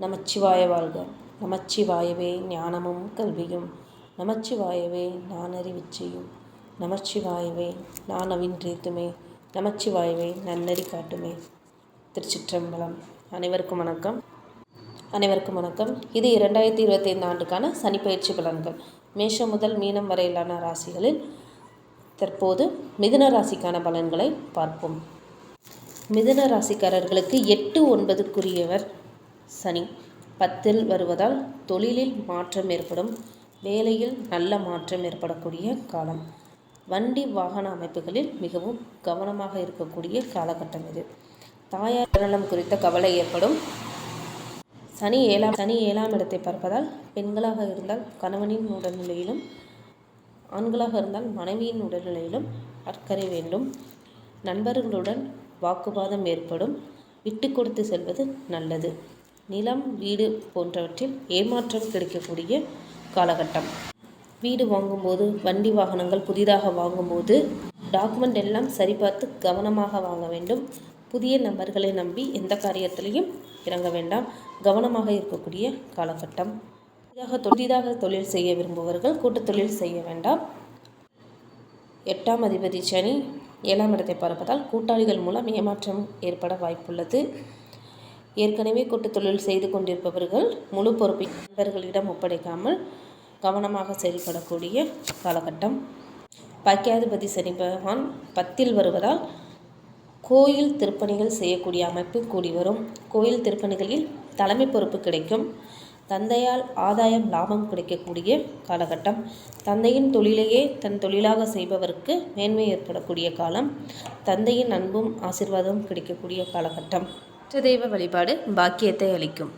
நமச்சிவாய வாழ்க. நமச்சிவாயவே ஞானமும் கல்வியும். நமச்சிவாயவே நானறிவிச் செய்யும். நமச்சிவாயவே நான் அவின்றேத்துமே நமச்சிவாயவே நன்னறி காட்டுமே. திருச்சிற்றம்பலம். அனைவருக்கும் வணக்கம். அனைவருக்கும் வணக்கம். இது இரண்டாயிரத்தி இருபத்தைந்து ஆண்டுக்கான சனிப்பயிற்சி பலன்கள். மேஷம் முதல் மீனம் வரையிலான ராசிகளில் தற்போது மிதுன ராசிக்கான பலன்களை பார்ப்போம். மிதுன ராசிக்காரர்களுக்கு எட்டு ஒன்பதுக்குரியவர் சனி. பத்தில் வருவதால் தொழிலில் மாற்றம் ஏற்படும். வேலையில் நல்ல மாற்றம் ஏற்படக்கூடிய காலம். வண்டி வாகன அமைப்புகளில் மிகவும் கவனமாக இருக்கக்கூடிய காலகட்டம் இது. தாயார் நலம் குறித்த கவலை ஏற்படும். சனி ஏழாம் சனி ஏழாம் இடத்தை பார்ப்பதால் பெண்களாக இருந்தால் கணவனின் உடல்நிலையிலும் ஆண்களாக இருந்தால் மனைவியின் உடல்நிலையிலும் அக்கறை வேண்டும். நண்பர்களுடன் வாக்குவாதம் ஏற்படும். விட்டு கொடுத்து செல்வது நல்லது. நிலம் வீடு போன்றவற்றில் ஏமாற்றம் கிடைக்கக்கூடிய காலகட்டம். வீடு வாங்கும்போது வண்டி வாகனங்கள் புதிதாக வாங்கும்போது டாக்குமெண்ட் எல்லாம் சரிபார்த்து கவனமாக வாங்க வேண்டும். புதிய நபர்களை நம்பி எந்த காரியத்திலையும் இறங்க வேண்டாம். கவனமாக இருக்கக்கூடிய காலகட்டம். புதிதாக புதிதாக தொழில் செய்ய விரும்புபவர்கள் கூட்டுத் தொழில் செய்ய வேண்டாம். எட்டாம் அதிபதி சனி ஏழாம் இடத்தை பார்ப்பதால் கூட்டாளிகள் மூலம் ஏமாற்றம் ஏற்பட வாய்ப்புள்ளது. ஏற்கனவே கூட்டுத் தொழில் செய்து கொண்டிருப்பவர்கள் முழு பொறுப்பை நண்பர்களிடம் ஒப்படைக்காமல் கவனமாக செயல்படக்கூடிய காலகட்டம். பாக்கியாதிபதி சனி பகவான் பத்தில் வருவதால் கோயில் திருப்பணிகள் செய்யக்கூடிய அமைப்பு கூடி வரும். கோயில் திருப்பணிகளில் தலைமை பொறுப்பு கிடைக்கும். தந்தையால் ஆதாயம் லாபம் கிடைக்கக்கூடிய காலகட்டம். தந்தையின் தொழிலையே தன் தொழிலாக செய்பவருக்கு மேன்மை ஏற்படக்கூடிய காலம். தந்தையின் அன்பும் ஆசிர்வாதமும் கிடைக்கக்கூடிய காலகட்டம். இஷ்ட தெய்வ வழிபாடு பாக்கியத்தை அளிக்கும்.